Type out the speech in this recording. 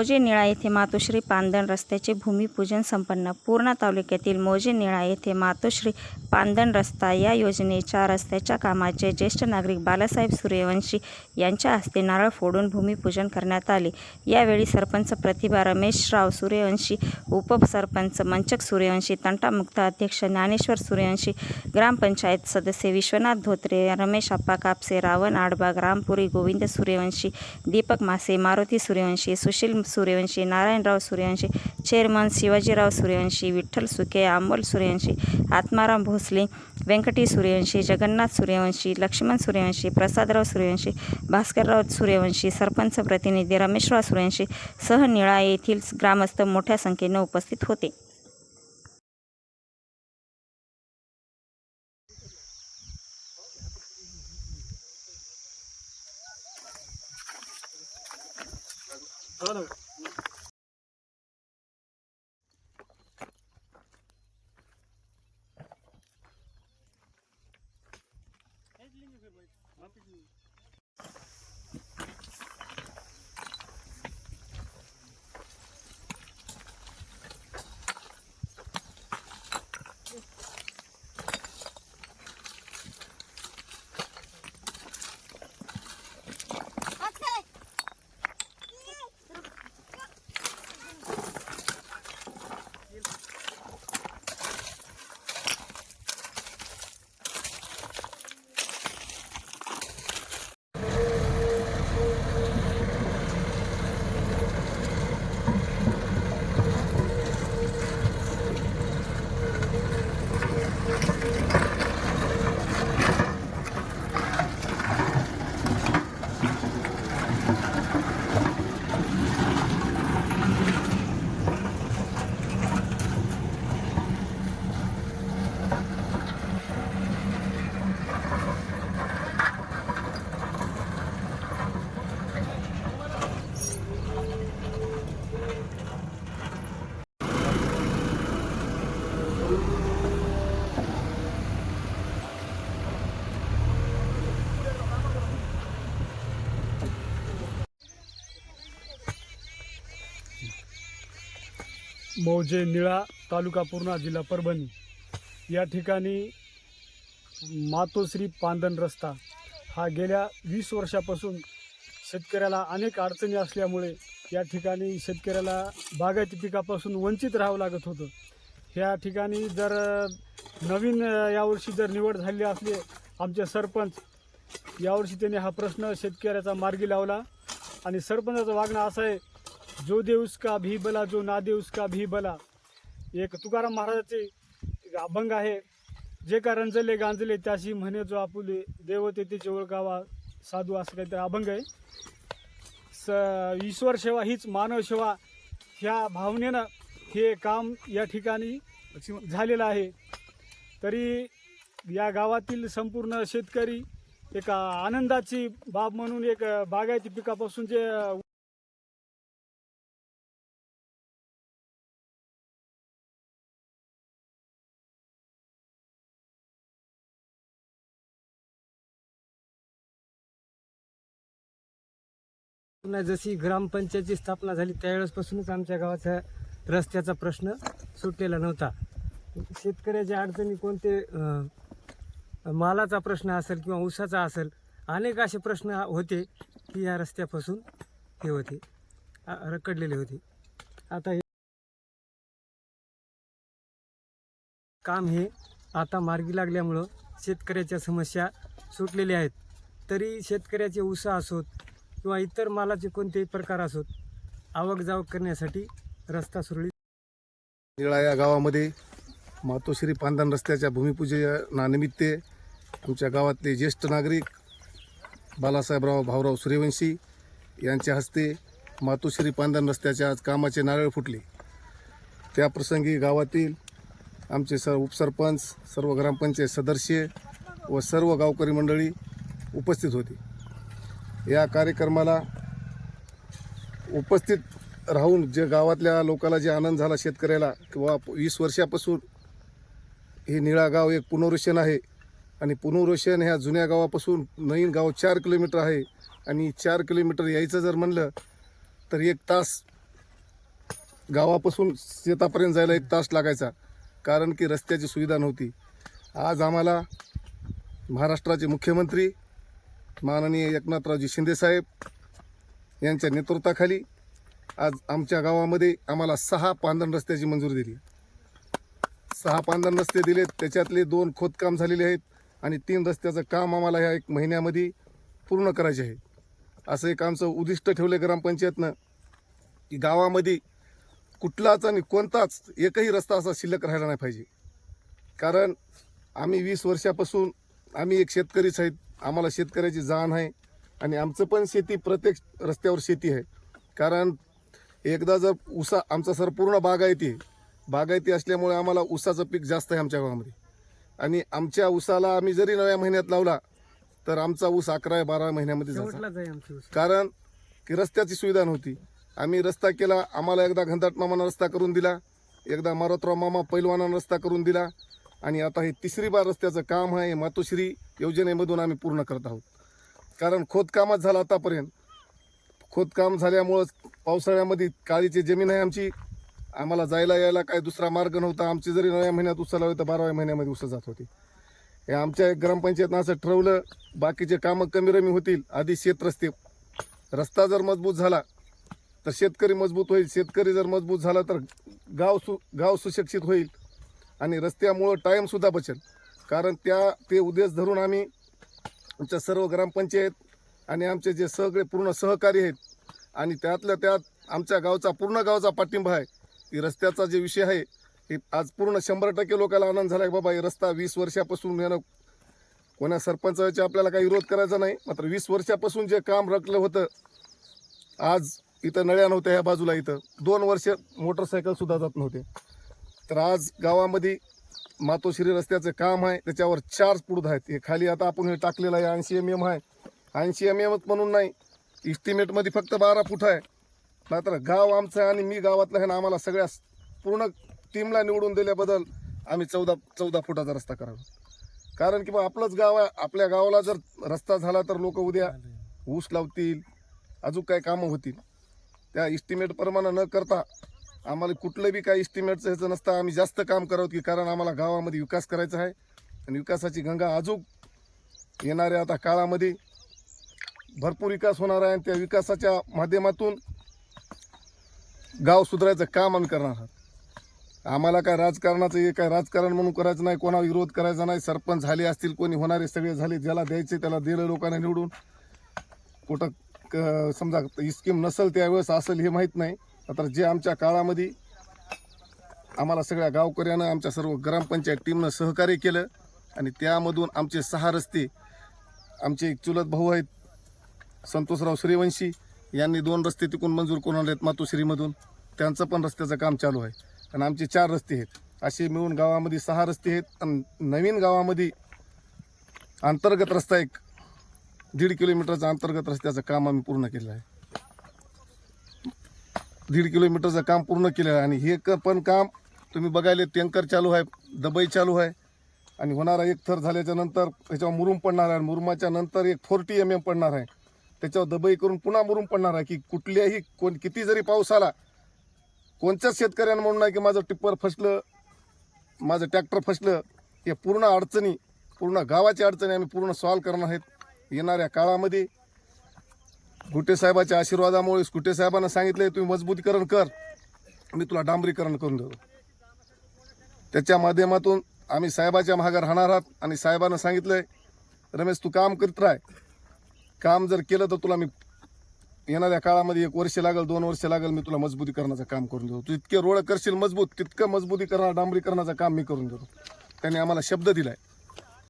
मौजे निळा येथे मातोश्री पांदण रस्त्याचे भूमिपूजन संपन्न. पूर्णा तालुक्यातील मोजे निळा येथे मातोश्री पांदण रस्ता या योजनेच्या रस्त्याच्या कामाचे ज्येष्ठ नागरिक बालासाहेब सूर्यवंशी यांच्या हस्ते नारळ फोडून भूमिपूजन करण्यात आले. यावेळी सरपंच प्रतिभा रमेशराव सूर्यवंशी उपसरपंच मंचक सूर्यवंशी तंटामुक्त अध्यक्ष ज्ञानेश्वर सूर्यवंशी ग्रामपंचायत सदस्य विश्वनाथ धोत्रे रमेश आप्पा कापसे रावण आडबा ग्रामपुरी गोविंद सूर्यवंशी दीपक मासे मारुती सूर्यवंशी सुशील सूर्यवंशी नारायणराव सूर्यवंशी चेअरमन शिवाजीराव सूर्यवंशी विठ्ठल सुके आंबोल सूर्यवंशी आत्माराम भोसले व्यंकटी सूर्यवंशी जगन्नाथ सूर्यवंशी लक्ष्मण सूर्यवंशी प्रसादराव सूर्यवंशी भास्करराव सूर्यवंशी सरपंच प्रतिनिधी रमेशराव सूर्यवंशी सह निळा येथील ग्रामस्थ मोठ्या संख्येने उपस्थित होते. मौजे निळा तालुका पूर्णा जिल्हा परभणी. या ठिकाणी मातोश्री पांदन रस्ता हा गेल्या वीस वर्षापासून शेतकऱ्याला अनेक अडचणी असल्यामुळे या ठिकाणी शेतकऱ्याला बागायती पिकापासून वंचित राहावं लागत होतं. ह्या ठिकाणी जर नवीन यावर्षी जर निवड झाली असली आमचे सरपंच यावर्षी त्यांनी हा प्रश्न शेतकऱ्याचा मार्गी लावला. आणि सरपंचाचं वागणं असं आहे जो दे उसका भी बला जो ना दे उसका भी बला. एक तुकाराम महाराजाचे अभंग आहे. जे का रंजले गांजले त्याशी म्हणे जो आपुले देवते ते ओळखावा साधू असं काहीतरी अभंग आहे. स ईश्वर सेवा हीच मानव सेवा ह्या भावनेनं हे काम या ठिकाणी झालेलं आहे. तरी या गावातील संपूर्ण शेतकरी एक आनंदाची बाब म्हणून एक बागायती पिकापासून जे पुन्हा जशी ग्रामपंचायतची स्थापना झाली त्यावेळेसपासूनच आमच्या गावाचा रस्त्याचा प्रश्न सुटलेला नव्हता. शेतकऱ्याच्या अडचणी कोणते मालाचा प्रश्न असेल किंवा ऊसाचा असेल अनेक असे प्रश्न होते की या रस्त्यापासून हे होते रकडलेले रखडलेले होते. आता हे काम हे आता मार्गी लागल्यामुळं शेतकऱ्याच्या समस्या सुटलेल्या आहेत. तरी शेतकऱ्याचे उसा असोत किंवा इतर मालाचे कोणतेही प्रकार असोत आवक जावक करण्यासाठी रस्ता सुरळीत निळा या गावामध्ये मातोश्री पांदान रस्त्याच्या भूमिपूजनानिमित्त आमच्या गावातले ज्येष्ठ नागरिक बालासाहेबराव भाऊराव सूर्यवंशी यांच्या हस्ते मातोश्री पांदान रस्त्याच्या आज कामाचे नारळ फुटले. त्या प्रसंगी गावातील आमचे सर उपसरपंच सर्व ग्रामपंचायत सदस्य व सर्व गावकरी मंडळी उपस्थित होती. या कार्यक्रमाला उपस्थित राहून जे गावातल्या लोकाला जे आनंद झाला शेतकऱ्याला किंवा वीस वर्षापासून हे निळा गाव एक पुनर्वसन आहे आणि पुनर्वसन ह्या जुन्या गावापासून नवीन गाव चार किलोमीटर आहे आणि चार किलोमीटर यायचं जर म्हणलं तर एक तास गावापासून शेतापर्यंत जायला एक तास लागायचा कारण की रस्त्याची सुविधा नव्हती. आज आम्हाला महाराष्ट्राचे मुख्यमंत्री माननीय एकनाथरावजी शिंदेसाहेब यांच्या नेतृत्वाखाली आज आमच्या गावामध्ये आम्हाला सहा पांधन रस्त्याची मंजुरी दिली. सहा पांदण रस्ते दिलेत त्याच्यातले दोन खोदकाम झालेले आहेत आणि तीन रस्त्याचं काम आम्हाला ह्या एक महिन्यामध्ये पूर्ण करायचे आहे. असं एक आमचं उद्दिष्ट ठेवलं ग्रामपंचायतनं की गावामध्ये कुठलाच आणि कोणताच एकही रस्ता असा शिल्लक राहिला नाही पाहिजे. कारण आम्ही वीस वर्षापासून आम्ही एक शेतकरीच आहेत आम्हाला शेतकऱ्याची जाण आहे आणि आमचं पण शेती प्रत्येक रस्त्यावर शेती आहे. कारण एकदा जर ऊसा आमचा सर पूर्ण बागायती बागायती असल्यामुळे आम्हाला ऊसाचं पीक जास्त आहे आमच्या गावामध्ये. आणि आमच्या ऊसाला आम्ही जरी नव्या महिन्यात लावला तर आमचा ऊस अकरा बारा महिन्यामध्ये जायचा ऊस. कारण की रस्त्याची सुविधा नव्हती. आम्ही रस्ता केला आम्हाला एकदा घनदाट मामानं रस्ता करून दिला एकदा मारुतराव मामा पैलवानानं रस्ता करून दिला आणि आता हे तिसरी बार रस्त्याचं काम आहे मातोश्री योजनेमधून आम्ही पूर्ण करत आहोत. कारण खोदकामच झालं आतापर्यंत. खोदकाम झाल्यामुळं पावसाळ्यामध्ये काळीची जमीन आहे आमची. आम्हाला जायला यायला काय दुसरा मार्ग नव्हता. आमची जरी नव्या महिन्यात उसाला होतं बाराव्या महिन्यामध्ये उसा जात होती. हे आमच्या ग्रामपंचायतनं असं ठरवलं बाकीचे कामं कमी रमी होतील आधी शेतरस्ते रस्ता. जर मजबूत झाला तर शेतकरी मजबूत होईल. शेतकरी जर मजबूत झाला तर गाव सु गाव सुशिक्षित होईल. आणि रस्त्यामुळं टाईमसुद्धा बचेल. कारण त्या ते उद्देश धरून आम्ही आमच्या सर्व ग्रामपंचायत आणि आमचे जे सगळे पूर्ण सहकारी आहेत आणि त्यातल्या त्यात आमच्या गावचा पूर्ण गावचा पाठिंबा आहे. की रस्त्याचा जे विषय आहे हे आज पूर्ण शंभर टक्के लोकांना आनंद झाला की बाबा हे रस्ता वीस वर्षापासून यानं कोणा सरपंचाच्या आपल्याला काही विरोध करायचा नाही मात्र वीस वर्षापासून जे काम रखलं होतं आज इथं नळ्या नव्हत्या ह्या बाजूला इथं. दोन वर्ष मोटरसायकलसुद्धा जात नव्हते. तर आज गावामध्ये मातोश्री रस्त्याचं काम आहे त्याच्यावर चार पुढ आहेत. हे खाली आता आपण हे टाकलेलं आहे ऐंशी एम एम आहे. ऐंशी एम एमच म्हणून नाही इस्टिमेटमध्ये फक्त बारा फूट आहे. मात्र गाव आमचं आहे आणि मी गावातलं आहे ना आम्हाला सगळ्या पूर्ण टीमला निवडून दिल्याबद्दल आम्ही चौदा चौदा फुटाचा रस्ता करावा. कारण की बा आपलंच गाव आहे आपल्या गावाला जर रस्ता झाला तर लोक उद्या ऊस लावतील अजून काय कामं होतील. त्या इस्टिमेटप्रमाणे न करता आम्हाला कुठलं बी काही इस्टिमेटचं ह्याचं नसतं. आम्ही जास्त काम करावं की कारण आम्हाला गावामध्ये विकास करायचा आहे. आणि विकासाची गंगा अजून येणाऱ्या आता काळामध्ये भरपूर विकास होणार आहे आणि त्या विकासाच्या माध्यमातून गाव सुधारायचं काम आम्ही करणार आहोत. आम्हाला काय राजकारणाचं हे काय राजकारण म्हणून करायचं नाही कोणा विरोध करायचा नाही. सरपंच झाले असतील कोणी होणारे सगळे झाले ज्याला द्यायचे त्याला दिलं लोकांना निवडून. कुठं क- समजा स्कीम नसेल त्यावेळेस असेल हे माहीत नाही. आता जे आमच्या काळामध्ये आम्हाला सगळ्या गावकऱ्यानं आमच्या सर्व ग्रामपंचायत टीमनं सहकार्य केलं आणि त्यामधून आमचे सहा रस्ते आमचे एक चुलत भाऊ आहेत संतोषराव सूर्यवंशी यांनी दोन रस्ते तिकून मंजूर करून आले आहेत मातोश्रीमधून. त्यांचं पण रस्त्याचं काम चालू आहे. आणि आमचे चार रस्ते आहेत. असे मिळून गावामध्ये सहा रस्ते आहेत आणि नवीन गावामध्ये अंतर्गत रस्ता एक दीड किलोमीटरचं अंतर्गत रस्त्याचं काम आम्ही पूर्ण केलं आहे. दीड किलोमीटरचं काम पूर्ण केलं आहे. आणि हे क पण काम तुम्ही बघायला टँकर चालू आहे दबई चालू आहे. आणि होणारा एक थर झाल्याच्यानंतर त्याच्यावर मुरुम पडणार आहे. मुरुमाच्या नंतर एक फोर्टी एम एम पडणार आहे. त्याच्यावर दबई करून पुन्हा मुरुम पडणार आहे की कुठल्याही कोण किती जरी पाऊस आला कोणत्याच शेतकऱ्यानं म्हणून नाही की माझं टिप्पर फसलं माझं ट्रॅक्टर फसलं. हे पूर्ण अडचणी पूर्ण गावाची अडचणी आम्ही पूर्ण सॉल्व्ह करणार आहेत. येणाऱ्या काळामध्ये गुटे साहेबाच्या आशीर्वादामुळे गुटे साहेबांना सांगितले तुम्ही मजबूतीकरण कर. मी तुला डांबरीकरण करून देतो. त्याच्या माध्यमातून आम्ही साहेबाच्या मागे राहणार आहात आणि साहेबांना सांगितलंय रमेश तू काम करीत राह. काम जर केलं तर तुला मी येणाऱ्या काळामध्ये एक वर्ष लागेल दोन वर्ष लागेल मी तुला मजबूतीकरणाचं काम करून देतो. तू इतके रोड करशील मजबूत तितकं मजबूतीकरण डांबरीकरणाचं काम मी करून देतो. त्यांनी आम्हाला शब्द दिलाय.